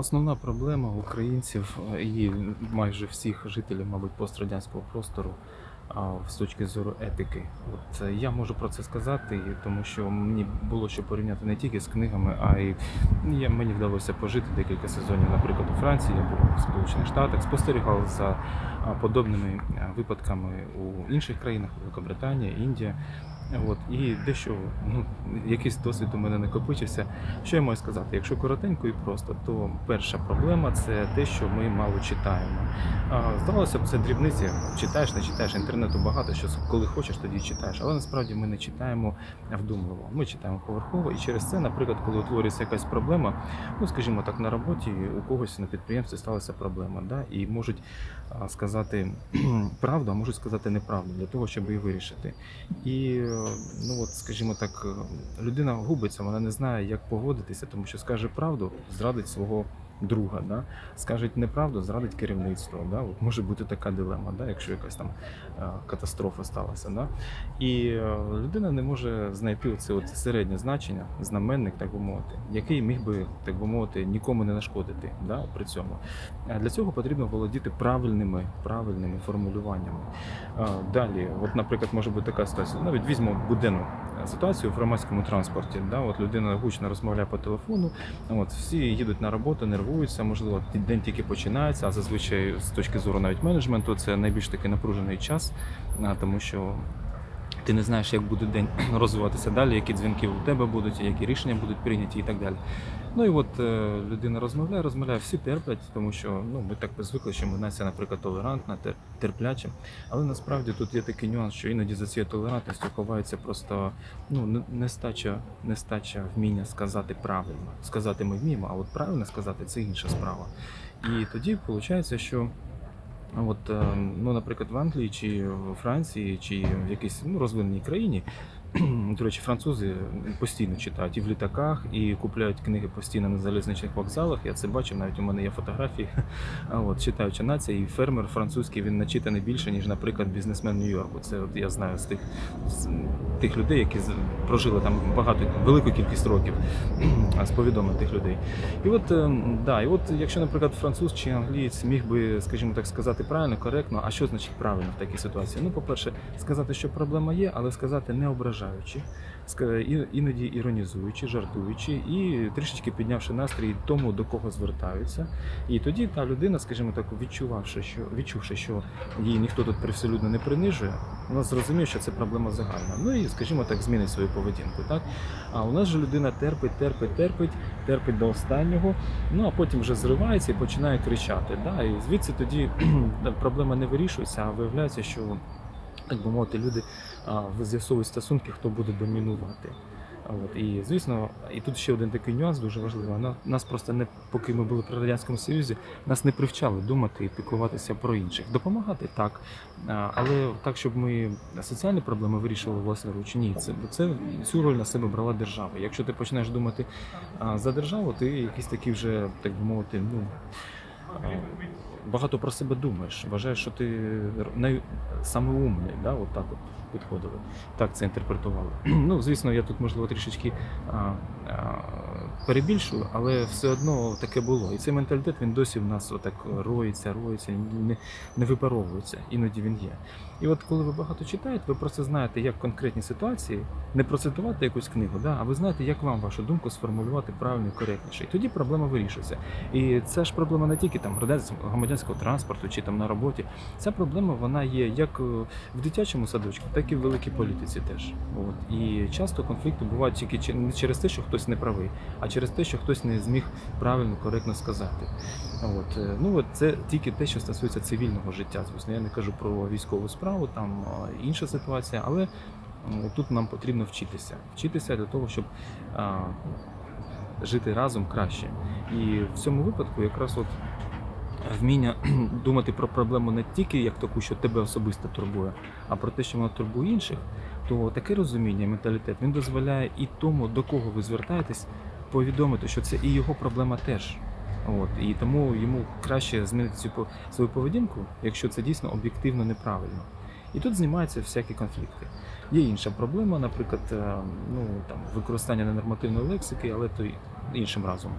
Основна проблема українців е, і майже всіх жителів, мабуть, пострадянського простору з точки зору етики. От е, я можу про це сказати, тому що мені було що порівняти не тільки з книгами, а й я, мені вдалося пожити декілька сезонів, наприклад, у Франції, я був в Сполучених Штатах, спостерігав за подобними випадками у інших країнах, Великобританія, Індія. От і дещо ну якийсь досвід у мене накопичився. Що я можу сказати? Якщо коротенько і просто, то перша проблема це те, що ми мало читаємо. Здавалося б, це дрібниці. Читаєш, не читаєш інтернету багато, що коли хочеш, тоді читаєш. Але насправді ми не читаємо вдумливо. Ми читаємо поверхово, і через це, наприклад, коли утворюється якась проблема, ну скажімо так, на роботі у когось на підприємстві сталася проблема, да, і можуть сказати правду, а можуть сказати неправду для того, щоб її вирішити. І ну от, скажімо так, е, людина губиться, вона не знає, як поводитися, тому що скаже правду, зрадить свого друга, да? скаже неправду, зрадить керівництво. Да? От може бути така дилема, да? якщо якась там е, катастрофа сталася. Да? І е, людина не може знайти оце от середнє значення, знаменник, так би мовити, який міг би, так би мовити, нікому не нашкодити да? при цьому. А для цього потрібно володіти правильними, правильними формулюваннями. Далі, от, наприклад, може бути така ситуація. Навіть візьмемо буденну е, ситуацію в громадському транспорті. Да? От людина гучно розмовляє по телефону, от, всі їдуть на роботу, нервуються, можливо, день тільки починається, а зазвичай з точки зору навіть менеджменту це найбільш такий напружений час, тому що. Ти не знаєш, як буде день розвиватися далі, які дзвінки у тебе будуть, які рішення будуть прийняті і так далі. Ну і от е, людина розмовляє, розмовляє, всі терплять, тому що ну ми так звикли, що ми нація, наприклад, толерантна, терпляча. Але насправді тут є такий нюанс, що іноді за цією толерантністю ховається просто ну нестача, нестача вміння сказати правильно. Сказати ми вміємо, а от правильно сказати це інша справа. І тоді виходить, що От, е, ну, наприклад, в Англії чи в Франції, чи в якійсь ну, розвиненій країні, до речі, французи постійно читають і в літаках, і купляють книги постійно на залізничних вокзалах. Я це бачив, навіть у мене є фотографії. От читаюча нація, і фермер французький він начитаний більше, ніж, наприклад, бізнесмен Нью-Йорку. Це от я знаю з тих з тих людей, які прожили там багато велику кількість років, а з повідомлень тих людей. І от е, да, і от якщо, наприклад, француз чи англієць міг би, скажімо так, сказати правильно, коректно, а що значить правильно в такій ситуації? Ну, по-перше, сказати, що проблема є, але сказати не ображаючи, ска- іноді іронізуючи, жартуючи і трішечки піднявши настрій тому, до кого звертаються. І тоді та людина, скажімо так, відчувавши, що відчувши, що її ніхто тут привселюдно не принижує, вона зрозуміє, що це проблема загальна. Ну і, скажімо так, змінить свою поведінку. Так? А у нас же людина терпить, терпить, терпить, терпить до останнього, ну а потім вже зривається і починає кричати. Да? І звідси тоді проблема не вирішується, а виявляється, що так би мовити, люди з'ясовують стосунки, хто буде домінувати. От, і звісно, і тут ще один такий нюанс дуже важливий. На- Нас просто не поки ми були при радянському союзі, нас не привчали думати і піклуватися про інших. Допомагати так, але так, щоб ми соціальні проблеми вирішували власноруч, ні, це це цю роль на себе брала держава. Якщо ти починаєш думати за державу, ти якийсь такий вже так би мовити, ну. Багато про себе думаєш, вважаєш, що ти най... саме умний, да? от так от підходили. Так це інтерпретували. Ну, звісно, я тут, можливо, трішечки а, а, перебільшую, але все одно таке було. І цей менталітет він досі в нас отак роїться, роїться, не, не випаровується. Іноді він є. І от коли ви багато читаєте, ви просто знаєте, як конкретні ситуації, не процитувати якусь книгу, да? а ви знаєте, як вам вашу думку сформулювати правильно і коректніше. І тоді проблема вирішується. І це ж проблема не тільки там громадянського- громадянського транспорту чи там на роботі. Ця проблема вона є як е, в дитячому садочку, так і в великій політиці теж. От. І часто конфлікти бувають тільки не через те, що хтось не правий, а через те, що хтось не зміг правильно, коректно сказати. От. е, Ну, от це тільки те, що стосується цивільного життя. Звісно, я не кажу про військову справу, там інша ситуація, але тут нам потрібно вчитися. Вчитися для того, щоб а, жити разом краще. І в цьому випадку якраз от вміння думати про проблему не тільки як таку, що тебе особисто турбує, а про те, що вона турбує інших, то таке розуміння, менталітет він дозволяє і тому, до кого ви звертаєтесь, повідомити, що це і його проблема теж. От, і тому йому краще змінити цю свою поведінку, якщо це дійсно об'єктивно неправильно. І тут знімаються всякі конфлікти. Є інша проблема, наприклад, е, ну там використання ненормативної лексики, але то іншим разом.